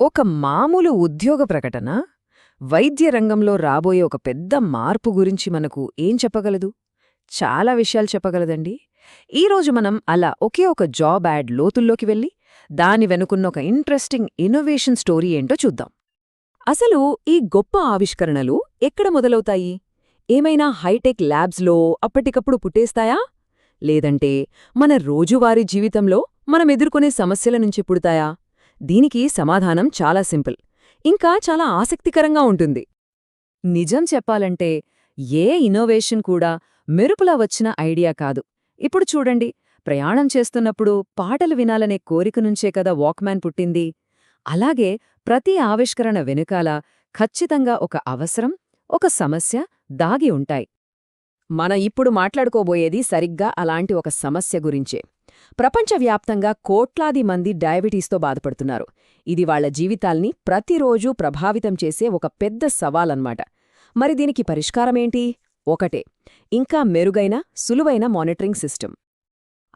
ఒక మామూలు ఉద్యోగ ప్రకటన వైద్య రంగంలో రాబోయే ఒక పెద్ద మార్పు గురించి మనకు ఏం చెప్పగలదు? చాలా విషయాలు చెప్పగలదండి. ఈరోజు మనం అలా ఒకే ఒక జాబ్ యాడ్ లోతుల్లోకి వెళ్ళి దాని వెనుకున్న ఒక ఇంట్రెస్టింగ్ ఇన్నోవేషన్ స్టోరీ ఏంటో చూద్దాం. అసలు ఈ గొప్ప ఆవిష్కరణలు ఎక్కడ మొదలవుతాయి? ఏమైనా హైటెక్ ల్యాబ్స్లో అప్పటికప్పుడు పుట్టేస్తాయా? లేదంటే మన రోజువారీ జీవితంలో మనం ఎదుర్కొనే సమస్యల నుంచి పుడతాయా? దీనికి సమాధానం చాలా సింపుల్ ఇంకా చాలా ఆసక్తికరంగా ఉంటుంది. నిజం చెప్పాలంటే ఏ ఇన్నోవేషన్ కూడా మెరుపులా వచ్చిన ఐడియా కాదు. ఇప్పుడు చూడండి ప్రయాణం చేస్తున్నప్పుడు పాటలు వినాలనే కోరిక నుంచే కదా వాక్మ్యాన్ పుట్టింది. అలాగే ప్రతి ఆవిష్కరణ వెనుకాల ఖచ్చితంగా ఒక అవసరం ఒక సమస్య దాగి ఉంటాయి. మన ఇప్పుడు మాట్లాడుకోబోయేది సరిగ్గా అలాంటి ఒక సమస్య గురించే. ప్రపంచవ్యాప్తంగా కోట్లాది మంది డయాబెటీస్తో బాధపడుతున్నారు. ఇది వాళ్ళ జీవితాల్ని ప్రతిరోజూ ప్రభావితం చేసే ఒక పెద్ద సవాలన్నమాట. మరి దీనికి పరిష్కారమేంటి? ఒకటే ఇంకా మెరుగైన సులువైన మానిటరింగ్ సిస్టమ్.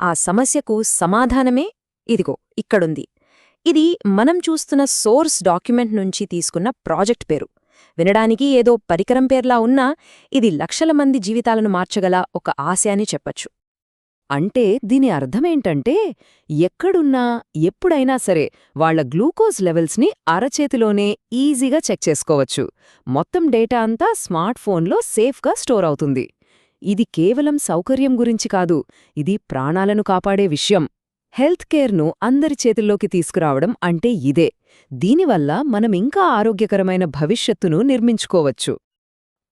ఆ సమస్యకు సమాధానమే ఇదిగో ఇక్కడుంది. ఇది మనం చూస్తున్న సోర్స్ డాక్యుమెంట్ నుంచి తీసుకున్న ప్రాజెక్ట్ పేరు. వినడానికి ఏదో పరికరం పేర్లా ఉన్నా ఇది లక్షల మంది జీవితాలను మార్చగల ఒక ఆశయాన్ని చెప్పచ్చు. అంటే దీని అర్థమేంటంటే ఎక్కడున్నా ఎప్పుడైనా సరే వాళ్ళ గ్లూకోజ్ లెవెల్స్ని అరచేతిలోనే ఈజీగా చెక్ చేసుకోవచ్చు. మొత్తం డేటా అంతా స్మార్ట్ ఫోన్లో సేఫ్గా స్టోర్ అవుతుంది. ఇది కేవలం సౌకర్యం గురించి కాదు ఇది ప్రాణాలను కాపాడే విషయం. హెల్త్ కేర్ను అందరి చేతుల్లోకి తీసుకురావడం అంటే ఇదే. దీనివల్ల మనం ఇంకా ఆరోగ్యకరమైన భవిష్యత్తును నిర్మించుకోవచ్చు.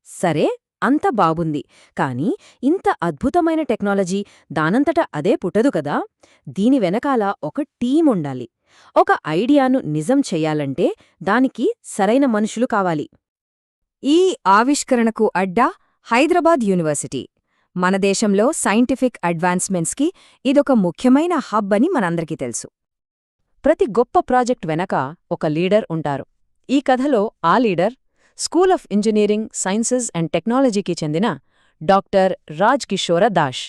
సరే? అంత బాగుంది. కాని ఇంత అద్భుతమైన టెక్నాలజీ దానంతట అదే పుట్టదు కదా? దీని వెనకాల ఒక టీం ఉండాలి. ఒక ఐడియాను నిజం చెయ్యాలంటే దానికి సరైన మనుషులు కావాలి. ఈ ఆవిష్కరణకు అడ్డా హైదరాబాద్ యూనివర్సిటీ. మన దేశంలో సైంటిఫిక్ అడ్వాన్స్మెంట్స్కి ఇదొక ముఖ్యమైన హబ్ అని మనందరికీ తెలుసు. ప్రతి గొప్ప ప్రాజెక్ట్ వెనక ఒక లీడర్ ఉంటారు. ఈ కథలో ఆ leader school of engineering sciences and టెక్నాలజీకి చెందిన డాక్టర్ రాజ్ కిషోర దాష్.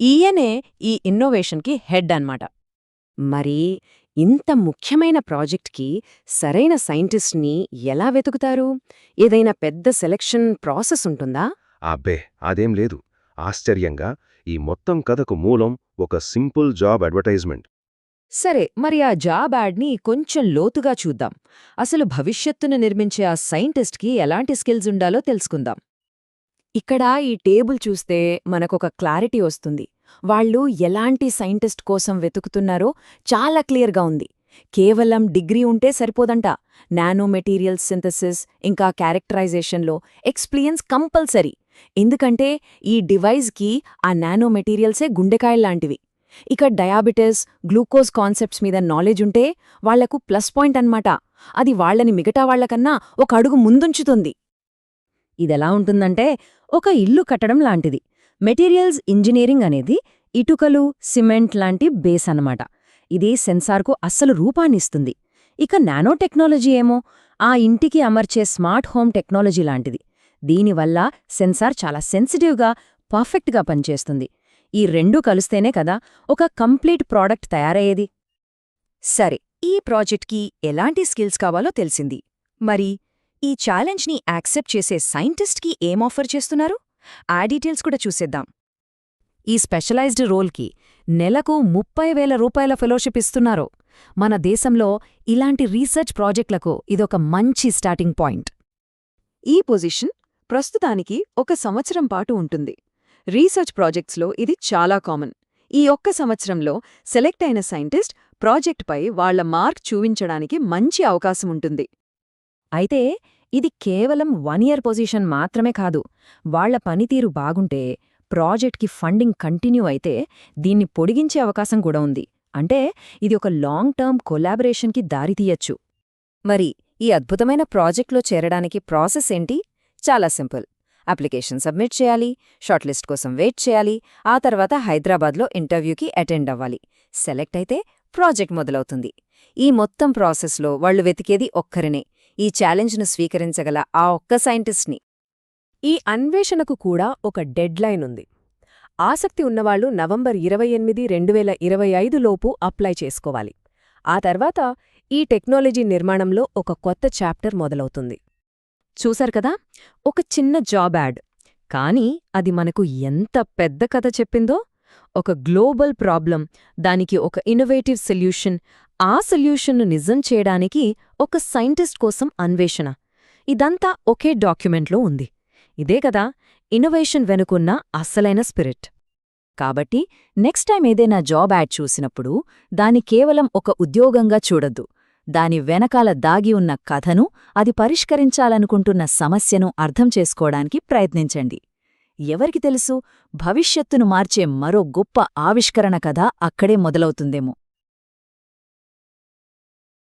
ఈయనే ఈ ఇన్నోవేషన్కి హెడ్ అన్నమాట. మరి ఇంత ముఖ్యమైన ప్రాజెక్ట్కి సరైన సైంటిస్ట్ని ఎలా వెతుకుతారు? ఏదైనా పెద్ద సెలక్షన్ ప్రాసెస్ ఉంటుందా? అబ్బే అదేం లేదు. ఆశ్చర్యంగా ఈ మొత్తం కథకు మూలం ఒక సింపుల్ జాబ్ అడ్వర్టైజ్మెంట్. సరే మరి ఆ జాబ్ యాడ్ని కొంచెం లోతుగా చూద్దాం. అసలు భవిష్యత్తును నిర్మించే ఆ సైంటిస్ట్కి ఎలాంటి స్కిల్స్ ఉండాలో తెలుసుకుందాం. ఇక్కడ ఈ టేబుల్ చూస్తే మనకొక క్లారిటీ వస్తుంది. వాళ్ళు ఎలాంటి సైంటిస్ట్ కోసం వెతుకుతున్నారో చాలా క్లియర్గా ఉంది. కేవలం డిగ్రీ ఉంటే సరిపోదంట. నానో మెటీరియల్స్ సింథసిస్ ఇంకా క్యారెక్టరైజేషన్లో ఎక్స్పీరియన్స్ కంపల్సరీ. ఎందుకంటే ఈ డివైజ్కి ఆ నానో మెటీరియల్సే గుండెకాయల్లాంటివి. ఇక డయాబెటిస్ గ్లూకోజ్ కాన్సెప్ట్స్ మీద నాలెడ్జ్ ఉంటే వాళ్ళకు ప్లస్ పాయింట్ అన్నమాట. అది వాళ్ళని మిగతా వాళ్ళకన్నా ఒక అడుగు ముందుంచుతుంది. ఇదెలా ఉంటుందంటే ఒక ఇల్లు కట్టడం లాంటిది. మెటీరియల్స్ ఇంజనీరింగ్ అనేది ఇటుకలు సిమెంట్ లాంటి బేస్ అన్నమాట. ఇది సెన్సార్కు అస్సలు రూపాన్నిస్తుంది ఇక నానో టెక్నాలజీ ఏమో? ఆ ఇంటికి అమర్చే స్మార్ట్ హోమ్ టెక్నాలజీ లాంటిది. దీనివల్ల సెన్సార్ చాలా సెన్సిటివ్గా పర్ఫెక్ట్గా పనిచేస్తుంది. ఈ రెండూ కలిస్తేనే కదా ఒక కంప్లీట్ ప్రోడక్ట్ తయారయ్యేది? సరే ఈ ప్రాజెక్ట్కి ఎలాంటి స్కిల్స్ కావాలో తెలిసింది. మరి ఈ ఛాలెంజ్ని యాక్సెప్ట్ చేసే సైంటిస్ట్కి ఏం ఆఫర్ చేస్తున్నారు? ఆ డీటెయిల్స్ కూడా చూసేద్దాం. ఈ స్పెషలైజ్డ్ రోల్కి నెలకు ముప్పై వేల రూపాయల ఫెలోషిప్ ఇస్తున్నారు. మన దేశంలో ఇలాంటి రీసెర్చ్ ప్రాజెక్టులకు ఇదొక మంచి స్టార్టింగ్ పాయింట్. ఈ పొజిషన్ ప్రస్తుతానికి ఒక సంవత్సరం పాటు ఉంటుంది. రీసెర్చ్ ప్రాజెక్ట్స్లో ఇది చాలా కామన్. ఈ ఒక్క సంవత్సరంలో సెలెక్ట్ అయిన సైంటిస్ట్ ప్రాజెక్ట్పై వాళ్ళ మార్క్ చూపించడానికి మంచి అవకాశం ఉంటుంది. అయితే ఇది కేవలం వన్ ఇయర్ పొజిషన్ మాత్రమే కాదు. వాళ్ళ పనితీరు బాగుంటే ప్రాజెక్ట్కి ఫండింగ్ కంటిన్యూ అయితే దీన్ని పొడిగించే అవకాశం కూడా ఉంది. అంటే ఇది ఒక లాంగ్ టర్మ్ కొలాబరేషన్కి దారితీయచ్చు మరి ఈ అద్భుతమైన ప్రాజెక్ట్లో చేరడానికి ప్రాసెస్ ఏంటి? చాలా సింపుల్. అప్లికేషన్ సబ్మిట్ చేయాలి షార్ట్ లిస్ట్ కోసం వెయిట్ చేయాలి ఆ తర్వాత హైదరాబాద్లో ఇంటర్వ్యూకి అటెండ్ అవ్వాలి. సెలెక్ట్ అయితే ప్రాజెక్ట్ మొదలవుతుంది. ఈ మొత్తం ప్రాసెస్లో వాళ్ళు వెతికేది ఒక్కరినే. ఈ ఛాలెంజ్ను స్వీకరించగల ఆ ఒక్క సైంటిస్ట్ని. ఈ అన్వేషణకు కూడా ఒక డెడ్లైన్ ఉంది. ఆసక్తి ఉన్నవాళ్ళు నవంబర్ ఇరవై ఎనిమిది రెండు వేల ఇరవై ఐదులోపు అప్లై చేసుకోవాలి. ఆ తర్వాత ఈ టెక్నాలజీ నిర్మాణంలో ఒక కొత్త చాప్టర్ మొదలవుతుంది. చూశారు కదా? ఒక చిన్న జాబ్ యాడ్. కానీ అది మనకు ఎంత పెద్ద కథ చెప్పిందో? ఒక గ్లోబల్ ప్రాబ్లం దానికి ఒక ఇన్నోవేటివ్ సొల్యూషన్. ఆ సొల్యూషన్ను నిజం చేయడానికి ఒక సైంటిస్ట్ కోసం అన్వేషణ. ఇదంతా ఒకే డాక్యుమెంట్లో ఉంది. ఇదే కదా ఇన్నోవేషన్ వెనుకున్న అస్సలైన స్పిరిట్. కాబట్టి నెక్స్ట్ టైం ఏదైనా జాబ్ యాడ్ చూసినప్పుడు దాని కేవలం ఒక ఉద్యోగంగా చూడొద్దు. దాని వెనకాల దాగి ఉన్న కథను అది పరిష్కరించాలనుకుంటున్న సమస్యను అర్థం చేసుకోవడానికి ప్రయత్నించండి. ఎవరికి తెలుసు భవిష్యత్తును మార్చే మరో గొప్ప ఆవిష్కరణ కథ అక్కడే మొదలవుతుందేమో.